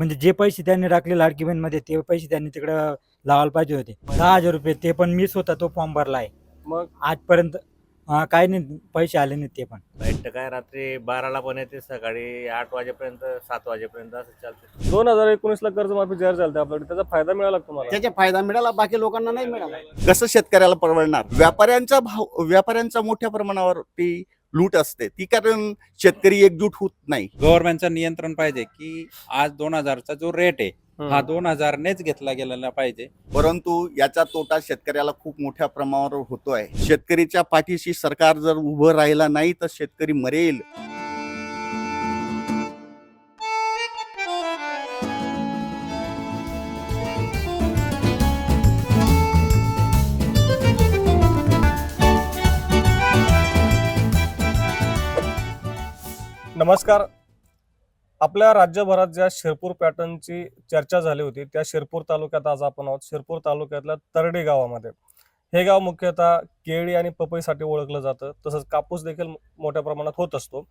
म्हणजे जे पैसे त्यांनी टाकले लाडकी बहीणमध्ये ते पैसे त्यांनी तिकडं लावायला पाहिजे होते. दहा हजार रुपये ते पण मीच होता तो फॉर्म भरला आहे. मग? आजपर्यंत अं, काय नाही पैसे आले नाहीत ते पण. लाइट तर काय रात्री बाराला पण येते सकाळी आठ वाजेपर्यंत सात वाजेपर्यंत असं चालते. दोन हजार एकोणीस ला कर्जमाफी जाहीर झाली आपल्याकडे त्याचा फायदा मिळाला का तुम्हाला? त्याचा फायदा मिळाला बाकी लोकांना नाही मिळाला. कसं शेतकऱ्याला परवडणार? व्यापाऱ्यांचा भाव व्यापाऱ्यांचा मोठ्या प्रमाणावर ती लूट असते. ती कारण शेतकरी एकजूट होत नाही. गव्हर्नमेंटचं नियंत्रण पाहिजे की आज दोन हजारचा जो रेट आहे. हा दोन हजारनेच घेतला गेलेला पाहिजे. परंतु याचा तोटा शेतकऱ्याला खूप मोठ्या प्रमाणावर होतोय. शेतकरीच्या पाठीशी सरकार जर उभं राहिला नाही तर शेतकरी मरेल. नमस्कार. आपल्या राज्यभरात ज्या शिरपूर पॅटर्नची चर्चा झाली होती त्या शिरपूर तालुक्यात आज आपण आहोत. शिरपूर तालुक्यातल्या तरडे गावामध्ये. हे गाव मुख्यतः केळी आणि पपईसाठी ओळखलं जातं. तसंच कापूस देखील मोठ्या प्रमाणात होत असतो.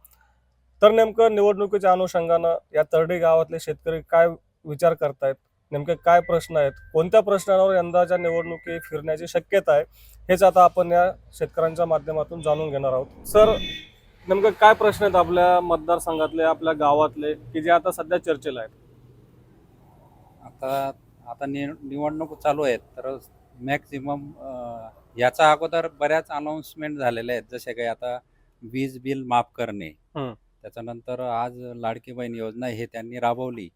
तर नेमकं निवडणुकीच्या अनुषंगानं या तरडे गावातले शेतकरी काय विचार करतायत? नेमके काय प्रश्न आहेत? कोणत्या प्रश्नांवर यंदाच्या निवडणुकी फिरण्याची शक्यता आहे? हेच आता आपण या शेतकऱ्यांच्या माध्यमातून जाणून घेणार आहोत. सर नेमकं काय प्रश्न आहेत आपल्या मतदारसंघातले आपल्या गावातले की जे आता सध्या चर्चेला आहेत? आता आता नि निवडणूक चालू आहेत तर मॅक्झिमम याचा अगोदर बऱ्याच अनाऊन्समेंट झालेल्या आहेत. जसे काही आता वीज बिल माफ करणे. त्याच्यानंतर आज लाडकी बहीण योजना हे त्यांनी राबवली.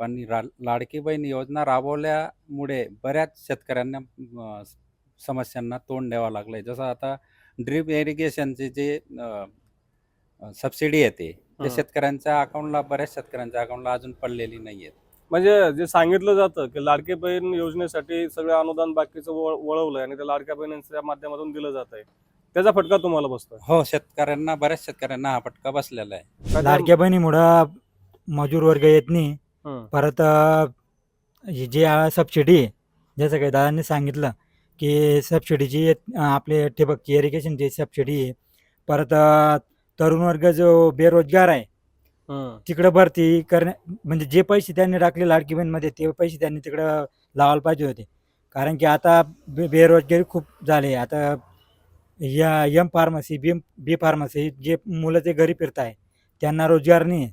पण रा लाडकी बहीण योजना राबवल्यामुळे बऱ्याच शेतकऱ्यांना समस्यांना तोंड द्यावं लागलंय. जसं आता ड्रीप इरिगेशनचे जे सबसिडी येते. ते. शेतकऱ्यांच्या अकाउंटला बऱ्याच शेतकऱ्यांच्या अकाउंटला अजून पडलेली नाही आहेत म्हणजे जे सांगितलं जातं की लाडकी बहीण योजनेसाठी सगळं अनुदान बाकीचं वळ- वळवलंय आणि ते लाडक्या बहिणींच्या माध्यमातून दिलं जात आहे त्याचा फटका तुम्हाला बसतोय? हो शेतकऱ्यांना बऱ्याच शेतकऱ्यांना हा फटका बसलेला आहे. त्या- लाडक्या बहिणीमुळं मजूर वर्ग येत नाही. हं. परत अं, हे जे सबसिडी आहे जसं काही दादांनी सांगितलं की सबसिडीची आपले ठिबकची इरिगेशनची सबसिडी आहे परत अं, तरुण वर्ग जो बेरोजगार आहे हं. तिकडं भरती करण्या म्हणजे जे पैसे त्यांनी टाकले लाडकी बहीणमध्ये ते पैसे त्यांनी तिकडं लावायला पाहिजे होते कारण की आता बे बेरोजगारी खूप झाली आता या M pharmacy B B pharmacy जे मुलं ते घरी फिरत आहे त्यांना रोजगार नाही आहे.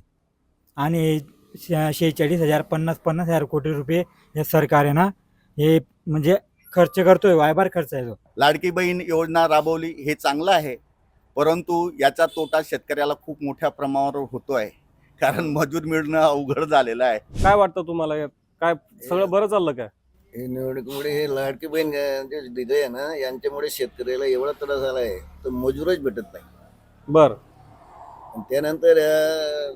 आणि शे- शेहेचाळीस हजार पन्नास पन्नास हजार कोटी रुपये या सरकार आहे ना हे म्हणजे खर्च करतोय वायबार खर्च आहे तो लाडकी बहीण योजना राबवली हे चांगलं आहे परंतु याचा तोटा शेतकऱ्याला खूप मोठ्या प्रमाणावर होतोय. कारण मजूर मिळणं अवघड झालेलं आहे. काय वाटतं तुम्हाला? यात? काय सगळं बरं चाललं काय हे निवडणुकीमुळे हे लाडकी बहीण जे दिले आहे ना यांच्यामुळे शेतकऱ्याला एवढा त्रास झाला आहे तर मजूरच भेटत नाही. बर. आणि त्यानंतर अं,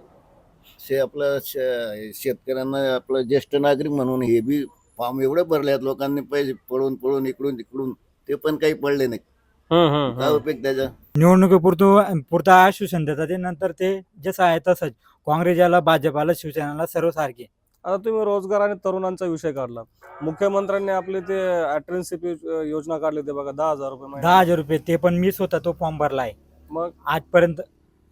शे आपलं श- शेतकऱ्यांना आपलं ज्येष्ठ नागरिक म्हणून हे बी फॉर्म एवढे भरले आहेत लोकांनी पैसे पळून पळून इकडून तिकडून ते पण काही पडले नाही काय उपयोग त्याचा? निवडणुकीपुरतं पुरतं आश्वासन देतात. ते नंतर ते जसं आहे तसंच. काँग्रेसला भाजपाला शिवसेनेला सर्वसारखे. आता तुम्ही रोजगार आणि तरुणांचा विषय काढला. मुख्यमंत्र्यांनी आपले ते अट्रेनशिप योजना काढली ते बघा दहा हजार रुपये महिना. दहा हजार रुपये. ते पण मीच होता तो फॉर्म भरला आहे. मग? आजपर्यंत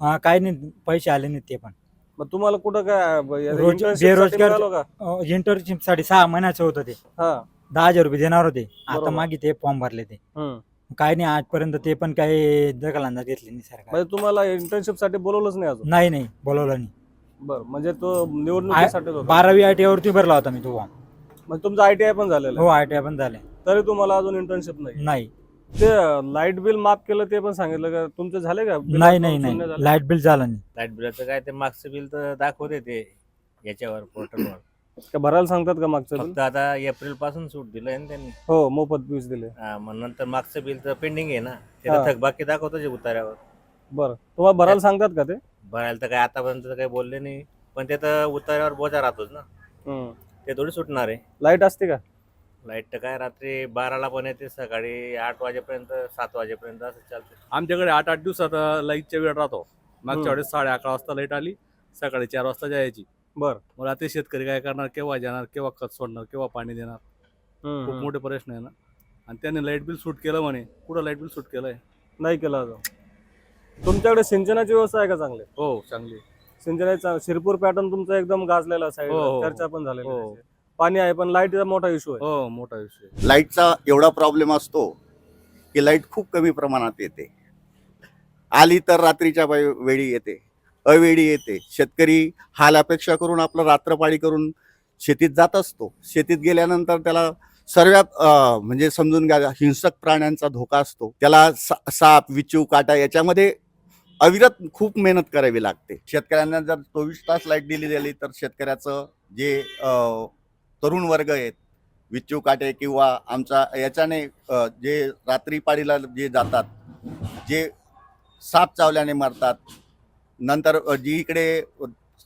अं, काय नाही पैसे आले नाहीत ते पण. मग तुम्हाला कुठं काय ब- या रोज- internship साठी बेरोजगार- मिळालं का? इंटर्नशिपसाठी सहा महिन्याचं होतं ते. हा. दहा हजार रुपये देणार होते. आता बरोबर. मागे ते फॉर्म भरले ते. हम्म. काय नाही आजपर्यंत ते पण काही दखलांदा घेतले नाही सरकार. म्हणजे तुम्हाला इंटर्नशिपसाठी बोलवलंच नाही अजून? नाही नाही बोलवलं नाही. बरं म्हणजे तो निवडणुकीसाठी होता. बारावी आय टी वरती भरला होता मी तो म्हणजे तुमचं आय टी आय पण झालेलं हो. आय टी आय पण झाले तरी तुम्हाला अजून इंटर्नशिप नाही. नाही. ते लाइट बिल माफ केलं ते पण सांगितलं का? तुमचे झाले का? बिल नाही नाही शून्य नाही. झाले? लाइट बिल झालं नाही. लाइट बिलाचं काय ते मागचं बिल तर दाखवते ते याच्यावर पोर्टलवर का भरायला सांगतात का मागचं बिल फक्त आता एप्रिलपासून सूट दिलंय ना त्यांनी. हो मोफत वीज दिले. हा, मग नंतर मागचं बिल तर पेंडिंग आहे ना. हा. ते थकबाकी दाखवतो जे उतार्यावर बरं. तुम्हाला भरायला सांगतात का ते? भरायला तर काय आतापर्यंत तर काही बोलले नाही. पण ते तर उतार्यावर बोजा राहतोच ना. ते थोडी सुटणार आहे. लाइट असते का? लाइट तर काय रात्री बाराला पण येते सकाळी आठ वाजेपर्यंत सात वाजेपर्यंत असं चालते आमच्याकडे आठ आठ दिवसात लाईटच्या वेळ राहतो. हम्म. मागच्या वेळेस साडे अकरा वाजता लाइट आली सकाळी चार वाजता जायची. बर. मग आता शेतकरी काय करणार? केव्हा जाणार? केव्हा खत सोडणार? केव्हा पाणी देणार? खूप मोठे प्रश्न आहे ना. आणि त्याने लाइट बिल सूट केलं म्हणे. कुठं लाइट बिल सूट केलंय? नाही केलं अजून. तुमच्याकडे सिंचनाची व्यवस्था आहे का चांगली? हो चांगली. सिंचनाचा शिरपूर पॅटर्न तुमचा एकदम गाजलेला साईड हो, हो, चर्चा पण झालेली हो. त्याची. पाणी आहे पण लाईटचा मोठा इश्यू आहे. हो मोठा विषय लाईटचा एवढा प्रॉब्लेम असतो की लाइट खूप कमी प्रमाणात येते. आली तर रात्रीच्या वेळी वेळी येते. अवेळी येते. शेतकरी हाल अपेक्षा करून आपलं रात्रपाळी करून शेतीत जात असतो. शेतीत गेल्यानंतर त्याला सर्वात म्हणजे समजून घ्या हिंसक प्राण्यांचा धोका असतो. त्याला सा- साप विचू काटा याच्यामध्ये अविरत खूप मेहनत करावी लागते. शेतकऱ्यांना जर चोवीस तास लाइट दिली गेली तर शेतकऱ्याचं जे तरुण वर्ग आहेत विच्चू काटे किंवा आमचा याच्याने जे रात्री पाळीला जे जातात जे साप चावल्याने मरतात नंतर जी इकडे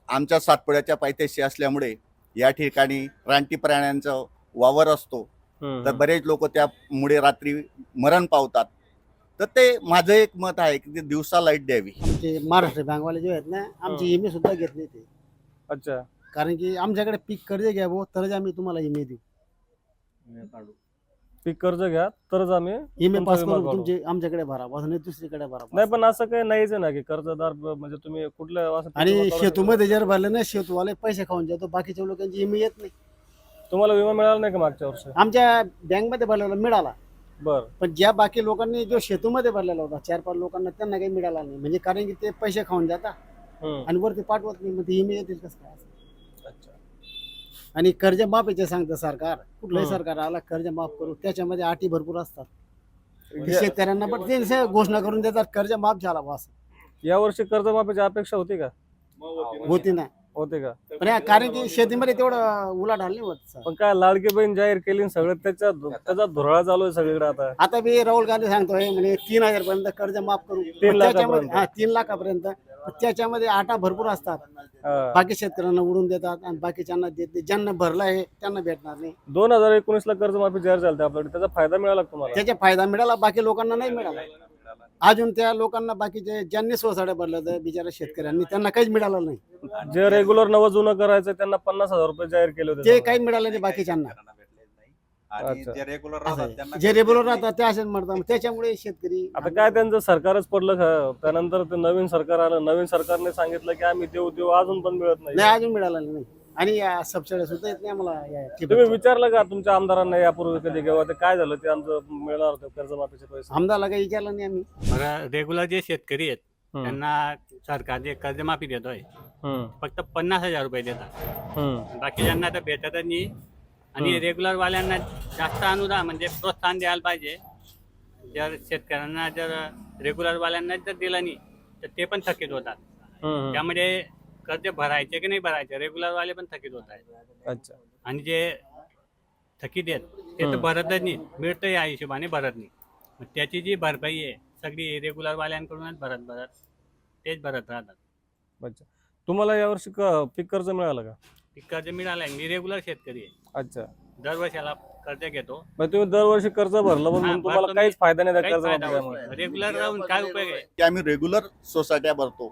आमच्या सातपुड्याच्या पायथ्याशी असल्यामुळे या ठिकाणी रानटी प्राण्यांचा वावर असतो. तर. बरेच लोक त्यामुळे रात्री मरण पावतात. तर ते माझं एक मत आहे की ते दिवसा लाइट द्यावी. आमचे महाराष्ट्र बँकवाले जे आहेत ना आमची इमे सुद्धा घेत नाही ते. अच्छा. कारण की आमच्याकडे पीक कर्ज घ्यावं तरच आम्ही तुम्हाला इमे देऊ. पीक कर्ज घ्या तरच आम्ही तुमचा पास विमा करून काढू. तुमचे आमच्याकडे भरा बस नाही दुसरीकडे भरा नाही पण असं काही नाहीच आहे ना की कर्जदार ब- म्हणजे तुम्ही कुठल्या असं आणि शेतूमध्ये जर भरले ना शेतूवाले पैसे खाऊन जातो बाकीच्या लोकांची इमे येत नाही. तुम्हाला विमा मिळाला नाही का मागच्या वर्षी आमच्या बँकमध्ये भरलेला मिळाला बर पण ज्या बाकी लोकांनी जो शेतूमध्ये भरलेला होता चार पाच लोकांना त्यांना काही मिळाला नाही म्हणजे कारण की ते पैसे खाऊन जातात. आणि वरती पाठवत नाही मग ते इमे येतील कसं काय. आणि कर्ज माफीचे सांगतं सरकार. कुठलंही. सरकार आला कर्ज माफ करू. त्याच्यामध्ये अटी भरपूर असतात. या- शेतकऱ्यांना पण ते असं घोषणा करून देतात कर्ज माफ झाला बस यावर्षी कर्जमाफीची अपेक्षा होती का? होती ना. होते का? पण या- कारण की शेतीमध्ये तेवढं उलाढाल नाही होत. पण काय लाडकी बहीण जाहीर केली आणि सगळं त्याच्या त्याचा धुराळा चालू आहे सगळीकडे आता. आता मी राहुल गांधी सांगतोय म्हणजे तीन हजार पर्यंत कर्ज माफ करू. तीन पण त्याच्यामध्ये लाखापर्यंत. हा तीन लाखापर्यंत. पण त्याच्यामध्ये आटा भरपूर असतात. हा. बाकी शेतकऱ्यांना उडून देतात आणि बाकीच्यांना देत नाही. ज्यांना भरलं आहे त्यांना भेटणार नाही. दोन हजार एकोणीस ला कर्जमाफी जाहीर झाली होती आपल्याकडे. त्याचा फायदा मिळाला का तुम्हाला? त्याचा फायदा मिळाला बाकी लोकांना नाही मिळाला. अजून त्या लोकांना बाकीचे ज्यांनी सोसाड्या भरल्या तर बिचारा शेतकऱ्यांनी त्यांना काहीच मिळालं नाही. जे रेग्युलर नवं जुनं करायचं त्यांना पन्नास हजार रुपये जाहीर केले होते. ते काही मिळालं नाही बाकीच्यांना. आणि अच्छा. जे रेग्युलर राहतात आहे. त्यांना जे रेग्युलर राहतात ते असेच म्हणतात. त्याच्यामुळे शेतकरी आता काय त्यांचं सरकारच पडलं खरं त्यानंतर ते नवीन सरकार आलं. नवीन सरकारने सांगितलं की आम्ही देऊ देऊ अजून पण मिळत नाही. नाही अजून मिळालं नाही. आणि या सबसिड्या सुद्धा येत नाही आम्हाला या. तुम्ही विचारलं का तुमच्या आमदारांना यापूर्वी कधी किंवा ते काय झालं? ते आमचं मिळणार होतं कर्जमाफीचे पैसे. आमदारला काही विचारलं नाही आम्ही. बरं रेग्युलर जे शेतकरी आहेत हम्म. त्यांना सरकार जे कर्जमाफी देतोय हम्म, फक्त पन्नास हजार रुपये देतात. हम्म. बाकीच्यांना तर भेटतच नाही. आणि हम्म. रेग्युलर वाल्यांना जास्त अनुदान म्हणजे प्रोत्साहन द्यायला पाहिजे. जर शेतकऱ्यांना जर रेग्युलर वाल्यांना जर दिलं नाही तर ते पण थकीत होतात. हम्म, त्यामध्ये कर्ज भरायचे की नाही भरायचे? रेग्युलर वाले पण थकीत होत आहेत. अच्छा. आणि जे थकीत आहेत ते तर हम्म. भरतच नाही मिळतं या हिशोबाने भरत नाही मग त्याची जी भरपाई आहे सगळी रेग्युलर वाल्यांकडूनच भरत भरत तेच भरत राहतात. अच्छा. तुम्हाला यावर्षी क- पीक कर्ज मिळालं का? पीक कर्ज मिळालंय. मी रेग्युलर शेतकरी आहे. अच्छा. दरवर्षाला कर्ज घेतो. मग तुम्ही दरवर्षी कर्ज भरलं पण हा, मग तुम्हाला भरतो काहीच. फायदा नाही त्या काही फायदा कर्जमाफीमुळे होत नाही. रेग्युलर राहून काय उपयोग आहे? की आम्ही रेग्युलर सोसायट्या भरतो.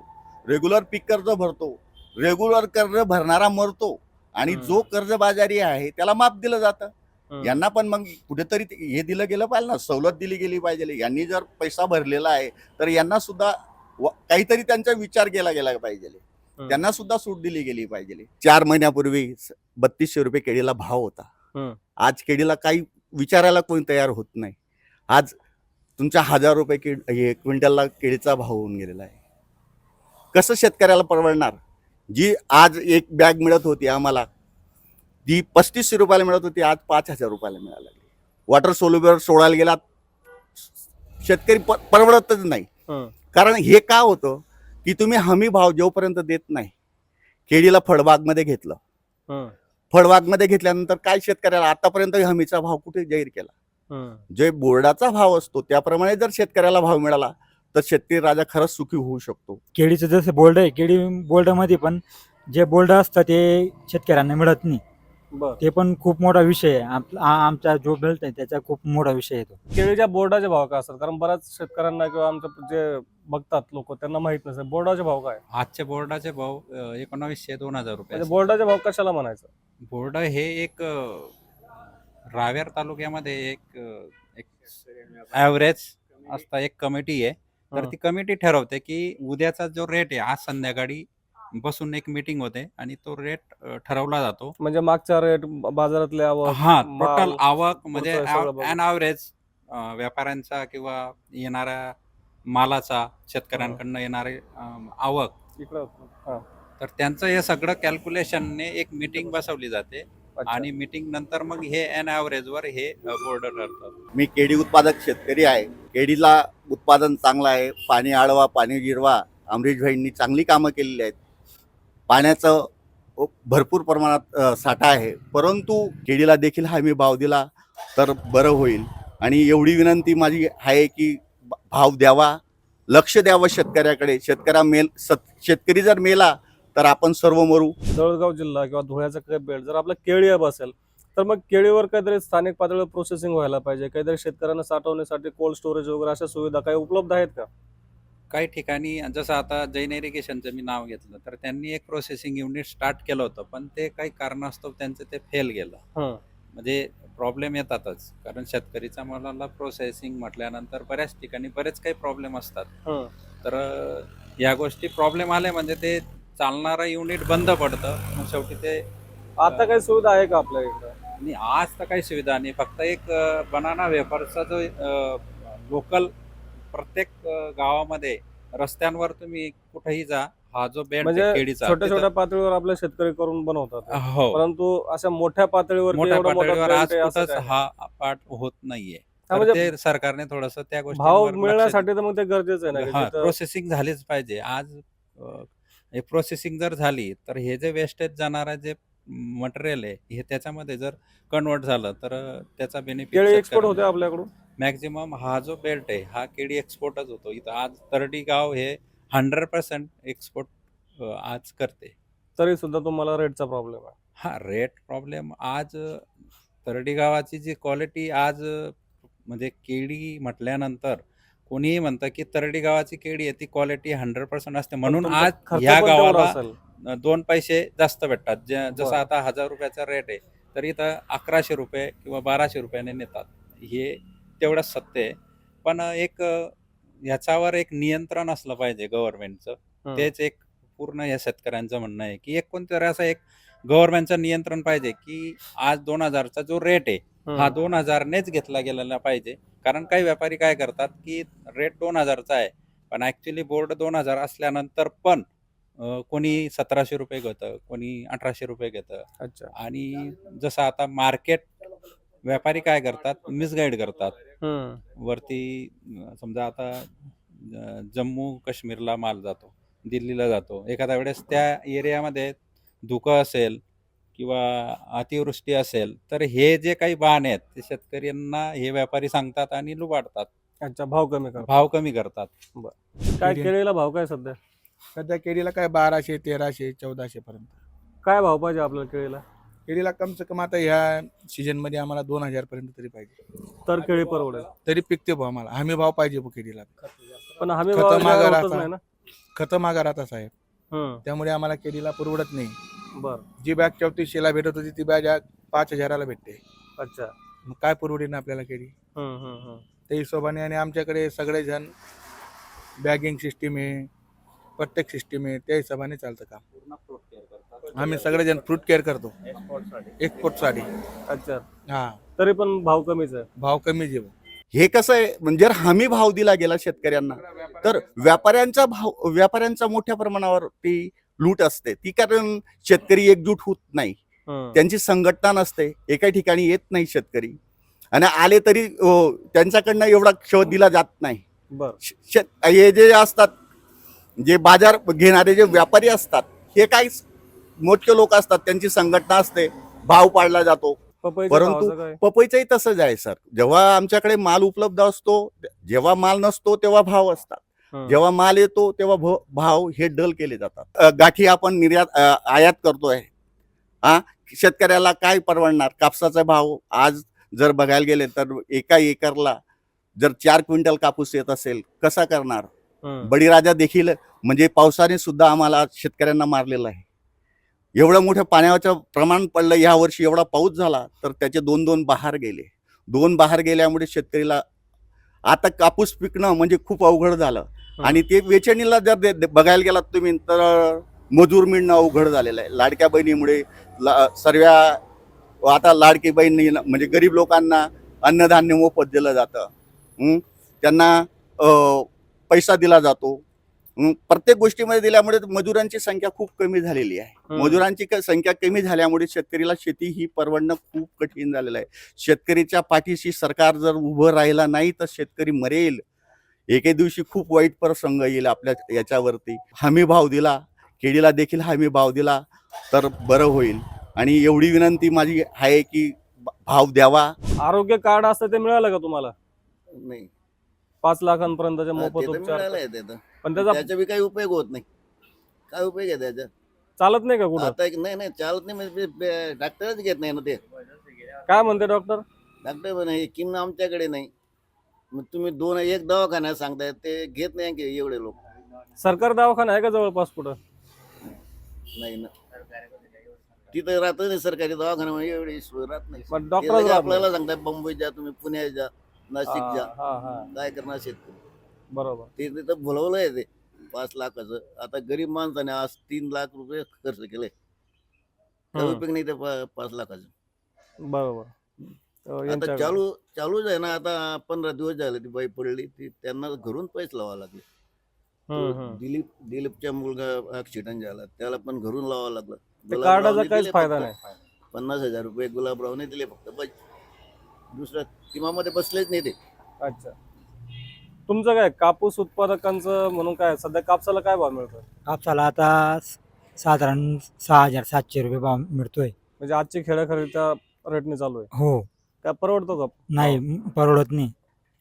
रेग्युलर पीक कर्ज भरतो. रेग्युलर कर्ज भरणारा मरतो आणि. जो कर्जबाजारी आहे त्याला माफ दिलं जातं. यांना पण मग कुठेतरी हे दिलं गेलं पाहिजे ना सवलत दिली गेली पाहिजे. यांनी जर पैसा भरलेला आहे तर यांना सुद्धा काहीतरी त्यांचा विचार केला गेला पाहिजे. त्यांना सुद्धा सूट दिली गेली पाहिजे. चार महिन्यापूर्वी बत्तीसशे रुपये केळीला भाव होता. आज केळीला काही विचारायला कोणी तयार होत नाही. आज तुमच्या हजार रुपये हे क्विंटलला केळीचा भाव होऊन गेलेला आहे. कसं शेतकऱ्याला परवडणार? जी आज एक बॅग मिळत होती आम्हाला ती पस्तीसशे रुपयाला मिळत होती आज पाच हजार रुपयाला मिळायला लागली. वॉटर सोल्युबर सोडायला गेला शेतकरी परवडतच नाही. कारण हे का होतं की तुम्ही हमी भाव जोपर्यंत देत नाही केळीला फळबागमध्ये घेतलं. फळबागमध्ये घेतल्यानंतर काय शेतकऱ्याला आतापर्यंत हमीचा भाव कुठे जाहीर केला. जे बोर्डाचा भाव असतो त्याप्रमाणे जर शेतकऱ्याला भाव मिळाला तर शेतकरी राजा खरंच सुखी होऊ शकतो. केळीचं जसं बोर्ड आहे केळी बोर्डामध्ये पण जे बोर्ड असतात ते शेतकऱ्यांना मिळत नाही. बर. ते पण खूप मोठा विषय आहे. आ- आमचा जो बेल्ट आहे त्याचा खूप मोठा विषय आहे तो. केळीच्या बोर्डाचे भाव काय असतात? कारण बऱ्याच शेतकऱ्यांना किंवा आमच्या जे बघतात लोक त्यांना माहीत नसेल. बोर्डाचे भाव काय? आजचे बोर्डाचे भाव अ, एकोणावीसशे दोन हजार रुपये म्हणजे बोर्डाचे भाव कशाला म्हणायचं? बोर्ड हे एक अ, रावेर तालुक्यामध्ये एक अ, एक ॲव्हरेज असता एक कमिटी आहे. तर हं. ती कमिटी ठरवते की उद्याचा जो रेट आहे आज संध्याकाळी बसून एक मीटिंग होते आणि तो रेट ठरवला जातो म्हणजे मागच्या रेट बाजारातले आवक हा माल, टोटल आवक म्हणजे पुढचं सगळं बघून. अन ॲव्हरेज व्यापाऱ्यांचा किंवा येणाऱ्या मालाचा शेतकऱ्यांकडनं येणारे अं, आवक इकडं हा तर त्यांचं हे सगळं कॅल्क्युलेशनने एक मीटिंग बसवली जाते. आणि मीटिंग नंतर मग हे एन ॲव्हरेजवर हे बोर्ड ठरतात. मी केडी उत्पादक शेतकरी आहे. केडीला उत्पादन चांगलं आहे. पाणी आळवा पाणी जिरवा अमरीशभाईंनी चांगली कामं केलेली आहेत. पाण्याचं भरपूर प्रमाणात साठा आहे. परंतु केडीला देखील हमी भाव दिला तर बरं होईल. आणि एवढी विनंती माझी आहे की भाव द्यावा. लक्ष द्यावं शेतकऱ्याकडे. शेतकऱ्या मेल शेतकरी जर मेला तर आपण सर्व मरू. जळगाव जिल्हा किंवा धुळ्याचा काही बेल्ट जर आपला केळी हब असेल तर मग केळीवर काहीतरी स्थानिक पातळीवर प्रोसेसिंग व्हायला पाहिजे. काहीतरी शेतकऱ्यांना साठवण्यासाठी कोल्ड स्टोरेज वगैरे अशा सुविधा काही उपलब्ध आहेत का? काही ठिकाणी जसं आता जैन इरिगेशनचं मी नाव घेतलं तर त्यांनी एक प्रोसेसिंग युनिट स्टार्ट केलं होतं पण ते काही कारणास्तव त्यांचं ते फेल गेलं. हं. म्हणजे प्रॉब्लेम येतातच कारण शेतकरीच्या मालाला प्रोसेसिंग म्हटल्यानंतर बऱ्याच ठिकाणी बरेच काही प्रॉब्लेम असतात. हं. तर या गोष्टी प्रॉब्लेम आले म्हणजे ते चालणारं युनिट बंद पडतं. मग शेवटी ते आता काही सुविधा आहे का आपल्या इकडं? आणि आज तर काही सुविधा नाही. फक्त एक बनाना वेफरचा जो लोकल प्रत्येक गावामध्ये रस्त्यांवर तुम्ही कुठेही जा हा जो बेल्ट म्हणजे केळीचा छोट्या छोट्या पातळीवर आपले शेतकरी करून बनवतात. हो. परंतु अशा मोठ्या पातळीवर मोठ्या एवढा मोठा पातळीवर आज आहे असं कुठंच काय? हा पाठ होत नाहीये. हा, तर म्हणजे ते सरकारने थोडस त्या गोष्टी भाव मिळण्यासाठी तर मग ते गरजेचं आहे ना की जिथं- प्रोसेसिंग झालीच पाहिजे. आज हे प्रोसेसिंग जर झाली तर हे जे वेस्टेज जाणारं जे मटेरियल आहे हे त्याच्यामध्ये जर कन्वर्ट झालं तर त्याचा बेनिफिट एक्सपोर्ट होते आपल्याकडून? मॅक्झिमम हा जो बेल्ट आहे हा केळी एक्सपोर्टच होतो. इथं आज तरडी गाव हे हंड्रेड पर्सेंट एक्सपोर्ट आज करते. तरी सुद्धा तुम्हाला रेटचा प्रॉब्लेम आहे. हा रेट प्रॉब्लेम आज अ, तरडी गावाची जी क्वालिटी आज अ, म्हणजे केळी म्हटल्यानंतर कोणीही म्हणतं की तरडी गावाची केळी आहे ती क्वालिटी हंड्रेड पर्सेंट असते. म्हणून आज ह्या तेवढा गावाला दोन पैसे जास्त भेटतात. जे जसं बरं. आता हजार रुपयाचा रेट आहे तर इथं अकराशे रुपये किंवा बाराशे रुपयाने नेतात. हे तेवढंच सत्य आहे. पण एक अ, ह्याच्यावर एक नियंत्रण असलं पाहिजे गव्हर्नमेंटचं. तेच एक पूर्ण या शेतकऱ्यांचं म्हणणं आहे की एक कोणतरी असं एक गव्हर्नमेंटचं नियंत्रण पाहिजे की आज दोन हजारचा जो रेट आहे हं. हा. दोन हजारनेच घेतला गेलेला पाहिजे. कारण काही व्यापारी काय करतात की रेट दोन हजारचा आहे पण ॲक्च्युली बोर्ड दोन हजार असल्यानंतर पण कोणी सतराशे रुपये घेतं कोणी अठराशे रुपये घेतं. अच्छा. आणि जसं आता मार्केट व्यापारी काय करतात मिसगाईड करतात. वरती समजा आता जम्मू काश्मीरला माल जातो दिल्लीला जातो. एखाद्या वेळेस त्या एरियामध्ये धुकं असेल किंवा अतिवृष्टी असेल तर हे जे काही बाण आहेत ते शेतकऱ्यांना हे व्यापारी सांगतात आणि लुबाडतात. अच्छा भाव कमी करा भाव कमी करतात. काय केळीला भाव काय सध्या? सध्या केळीला काय बाराशे तेराशे चौदाशे पर्यंत. काय भाव पाहिजे आपल्याला केळीला? केळीला कम से कम आता ह्या सीजनमध्ये आम्हाला दोन हजार पर्यंत तरी पाहिजे. तर केळी परवडेल. तरी पिकते भाव आम्हाला. हमी भाव पाहिजे भाऊ केळीला. पण हमी खतं भाव मागं. नाही ना? खतं मागा राहता साहेब. हं. त्यामुळे आम्हाला केळीला परवडत नाही. बर. जी बॅग चौतीसशेला भेटत होती ती बॅग आज पाच हजाराला भेटते. अच्छा. मग काय ना आपल्याला हं, हं, हं. त्या हिशोबाने आणि आमच्याकडे सगळेजण बॅगिंग सिस्टीम आहे प्रत्येक सिस्टीम आहे त्या हिशोबाने चालतं काम. आम्ही सगळेजण फ्रूट केअर करतो. एक्सपोर्टसाठी अच्छा. हा. तरी पण भाव कमीच आहे. भाव कमी जेव हे कसं आहे म्हणजे जर हमी भाव दिला गेला शेतकऱ्यांना तर व्यापाऱ्यांचा भाव व्यापाऱ्यांचा मोठ्या प्रमाणावर ती लूट असते. ती कारण शेतकरी एकजूट होत नाही. त्यांची संघटना नसते. एका ठिकाणी येत नाही शेतकरी. आणि आले तरी त्यांच्याकडनं एवढा शोध दिला जात नाही. हे जे असतात जे बाजार घेणारे जे व्यापारी असतात हे काही मोठे लोक असतात. त्यांची संघटना असते. भाव पाडला जातो. परंतु पपईचंही तसंच आहे सर. जेव्हा आमच्याकडे माल उपलब्ध असतो जेव्हा माल नसतो तेव्हा भाव असतात. जेव्हा माल येतो तेव्हा भाव हे डल केले जातात. गाठी आपण निर्यात आयात करतोय. हा? शेतकऱ्याला काय परवडणार? कापसाचा भाव आज जर बघायला गेले तर एका एकरला जर चार क्विंटल कापूस येत असेल कसा करणार. बळीराजा देखील म्हणजे पावसाने सुद्धा आम्हाला शेतकऱ्यांना मारलेलं आहे. एवढं मोठं पाण्याचं प्रमाण पडलं या वर्षी एवढा पाऊस झाला तर त्याचे दोन दोन बहार गेले. दोन बहार गेल्यामुळे शेतकरीला आता कापूस पिकणं म्हणजे खूप अवघड झालं आणि ते वेचणीला जर बघायला गेलात तुम्ही तर मजूर मिळणं अवघड झालेलं आहे लाडक्या बहिणीमुळे ला सर्व आता लाडकी बहिणी म्हणजे गरीब लोकांना अन्नधान्य मोफत दिलं जातं? त्यांना पैसा दिला जातो? प्रत्येक गोष्टीमध्ये दिल्यामुळे मजुरांची संख्या खूप कमी झालेली आहे. मजुरांची क- संख्या कमी झाल्यामुळे शेतकरीला शेती ही परवडणं खूप कठीण झालेलं आहे. शेतकरीच्या पाठीशी सरकार जर उभं राहिला नाही तर शेतकरी मरेल. एके दिवशी खूप वाईट प्रसंग येईल आपल्या याच्यावरती. हमी भाव दिला केळीला देखील हमी भाव दिला तर बरं होईल. आणि एवढी विनंती माझी आहे की भाव द्यावा. आरोग्य कार्ड असतं ते मिळालं का तुम्हाला? नाही. पाच लाखांपर्यंतचे हा, मोफत उपचार मिळालं आहे ते तर. पण त्याचा त्याचा बी काही उपयोग होत नाही. काय उपयोग आहे त्याचा? चालत नाही का कुठं? आता एक- नाही नाही चालत नाही म्हणजे बे- डॉक्टरच घेत नाही ना ते. काय म्हणते डॉक्टर? डॉक्टर पण हे किंमत आमच्याकडे नाही. मग तुम्ही दोन एक दवाखाना सांगताय ते घेत नाही एवढे लोक. सरकार दवाखाना आहे का जवळपास कुठं? नाही ना. तिथं राहत नाही सरकारी दवाखाना एवढी सोय राहत नाही. पण ते डॉक्टर लगे आपल्याला सांगताय बंबई जा तुम्ही पुण्यात जा. नाशिक जा. हा हा. काय करणार शेतकरी? बरोबर. ते तिथं बोलवलंय ते. पाच लाखाचं. आता गरीब माणसाने आज तीन लाख रुपये खर्च केले. हम्म. उपयोग नाही ते पा- पाच लाखाचं. बरोबर. आता यांच्याकडे. चालू चालूच आहे ना. आता पंधरा दिवस झाले ती बाई पडली. ती त्यांना घरून पैसे लावा लागले. हम्म, तो हम्म. दिलीप दिलीपच्या मुलगा ऍक्सिडेंट झाला. त्याला पण घरून लावावं लागलं. ते गुलाबरावने कार्डाचा काहीच दिले फायदा फक्त. नाही. पन्नास हजार रुपये गुलाबरावने दिले फक्त बस दुसऱ्या टीमामध्ये बसलेच नाही ते. अच्छा. तुमचं काय कापूस उत्पादकांचं म्हणून काय सध्या कापसाला काय भाव मिळतो कापसाला आता स- साधारण सहा हजार सातशे रुपये भाव मिळतोय. म्हणजे आजची खेळा खरेदीच्या रेटने चालू आहे. हो. काय परवडतो का? नाही म- परवडत नाही.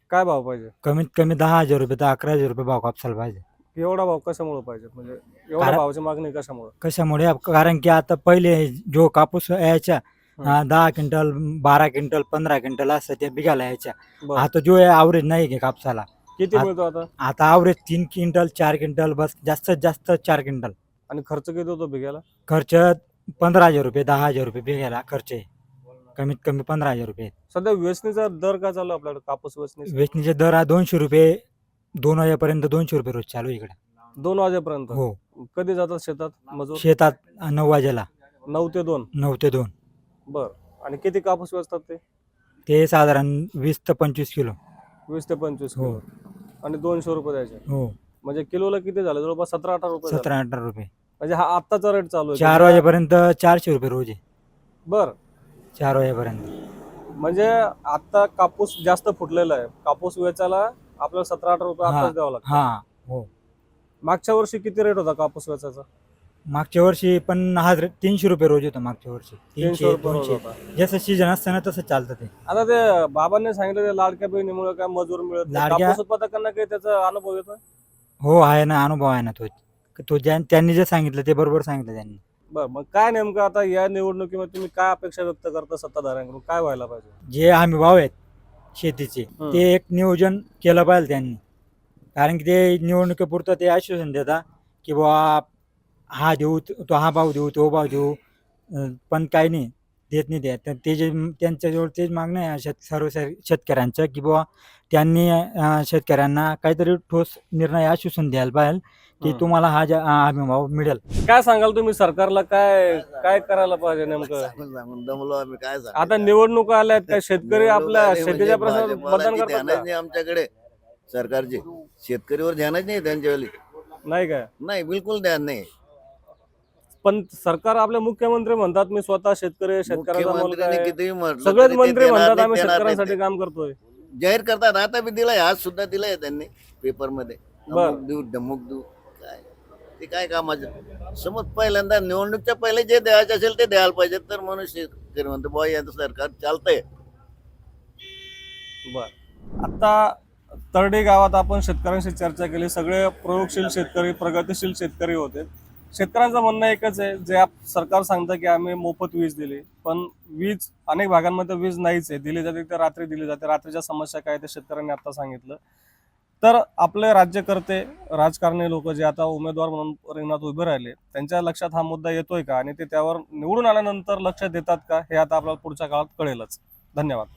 काय भाव पाहिजे? कमीत कमी दहा हजार रुपये तर अकरा हजार रुपये भाव कापसाला पाहिजे. एवढा भाव कशामुळे पाहिजे? म्हणजे एवढ्या कारण- भावाची मागणी कशामुळे? कशामुळे? कारण की आता पहिले जो कापूस यायच्या हम्म. अं, दहा क्विंटल बारा क्विंटल पंधरा क्विंटल असं ते बिघाला यायच्या बरं. आता जो ॲव्हरेज नाही की कापसाला. किती आ- मिळतो आता? आता तीन क्विंटल चार क्विंटल बस जास्तीत जास्त चार क्विंटल. आणि खर्च किती होतो बिघ्याला? खर्च पंधरा हजार रुपये दहा हजार रुपये बिघायला खर्च आहे. कमीत कमी पंधरा हजार रुपये. सध्या वेचणीचा दर काय चालू आहे आपल्याकडे? कापूस वेचणी वेचणीचे दर हा दोनशे रुपये दोन वाजेपर्यंत दोनशे रुपये रोज चालू आहे इकडे. दोन वाजेपर्यंत? हो. कधी जातात शेतात मजूर? शेतात नऊ वाजेला. नऊ ते दोन? नऊ ते दोन. बर. आणि किती कापूस वेचतात ते? ते साधारण वीस ते पंचवीस किलो. वीस ते पंचवीस हो. किलो आणि दोनशे रुपये द्यायचे. हो. म्हणजे किलोला किती झाले? जवळपास सतरा अठरा रुपये झाले. सतरा अठरा रुपये. म्हणजे हा आत्ताचा रेट चालू आहे. चार वाजेपर्यंत चारशे रुपये रोज आहे. बर. चार वाजेपर्यंत. म्हणजे आता कापूस जास्त फुटलेला आहे. कापूस वेचायला आपल्याला सतरा अठरा रुपये हा. आताच द्यावं लागतं. हा. हो. मागच्या वर्षी किती रेट होता कापूस वेचायचा? मागच्या वर्षी पण हा रे- तीनशे रुपये रोज होता मागच्या वर्षी. तीनशे तीनशे रुपये रोज दोनशे होता. जसं सीजन असतं ना तसं चालतं ते. आता ते बाबांनी सांगितलं ते लाडक्या बहिणीमुळे काय मजूर मिळत नाही. लाडक्या- कापूस उत्पादकांना काही त्याचा अनुभव येतो हो आहे ना अनुभव आहे ना तो. तो ज्या त्यांनी जे सांगितलं ते बरोबर सांगितलं त्यांनी. बर मग काय नेमकं आता या निवडणुकीमध्ये तुम्ही काय अपेक्षा व्यक्त करता सत्ताधाऱ्यांकडून? काय व्हायला पाहिजे? जे हमी भाव आहेत शेतीचे. ते एक नियोजन केलं पाहिजे त्यांनी. कारण की ते निवडणुकीपुरतं ते आश्वासन देतात की बुवा हा देऊ तो हा भाव देऊ तो भाव देऊ पण काही नाही देत नाही ते तर ते जे त्यांच्याजवळ तेच मागणं आहे शेत सर्व शेतकऱ्यांचं की बुवा त्यांनी शेतकऱ्यांना काहीतरी ठोस निर्णय आश्वासन द्यायला पाहिजे की. तुम्हाला हा जा- हमी भाव मिळेल. काय सांगाल तुम्ही? सरकारला काय काय करायला पाहिजे नेमकं? दमलो आम्ही काय सांगू? आता निवडणुका आल्यात काय शेतकरी निवडणूक आपल्या आली म्हणजे शेतीच्या प्रश्नावर भाजपवाला मतदान की करतात ध्यानच का? नाही आमच्याकडे. सरकारचे. शेतकरीवर ध्यानच नाही त्यांच्यावाली नाही काय? नाही बिलकुल ध्यान नाही. पण सरकार आपले मुख्यमंत्री म्हणतात मी स्वतः शेतकरी शेतकऱ्याचा म्हटलं सगळेच तरी ते मंत्री देणार म्हणतात आम्ही देणार शेतकऱ्यांसाठी. काम करतोय. जाहीर करतात. आता बी दिलाय आज सुद्धा दिलाय त्यांनी पेपरमध्ये बर. अमुक देऊ धमुक देऊ काय? ते काय कामाचं? समज पहिल्यांदा निवडणूकच्या पहिले जे द्यायचे असेल ते द्यायला पाहिजे. तर म्हणून शेतकरी म्हणतो बुवा यांचं सरकार चालतंय. बर. आता तरडे गावात आपण शेतकऱ्यांशी चर्चा केली. सगळे प्रयोगशील शेतकरी प्रगतिशील शेतकरी होते. शेतकऱ्यांचं म्हणणं एकच आहे जे आप सरकार सांगतं की आम्ही मोफत वीज दिली पण वीज अनेक भागांमध्ये वीज नाहीच आहे. दिली जाते तर रात्री दिली जाते. रात्रीच्या समस्या काय ते शेतकऱ्यांनी आता सांगितलं. तर आपले राज्यकर्ते राजकारणी लोक जे आता उमेदवार म्हणून रिंगणात उभे राहिले त्यांच्या लक्षात हा मुद्दा येतोय का? आणि ते त्यावर निवडून आल्यानंतर लक्ष देतात का? हे आता आपल्याला पुढच्या काळात कळेलच. धन्यवाद.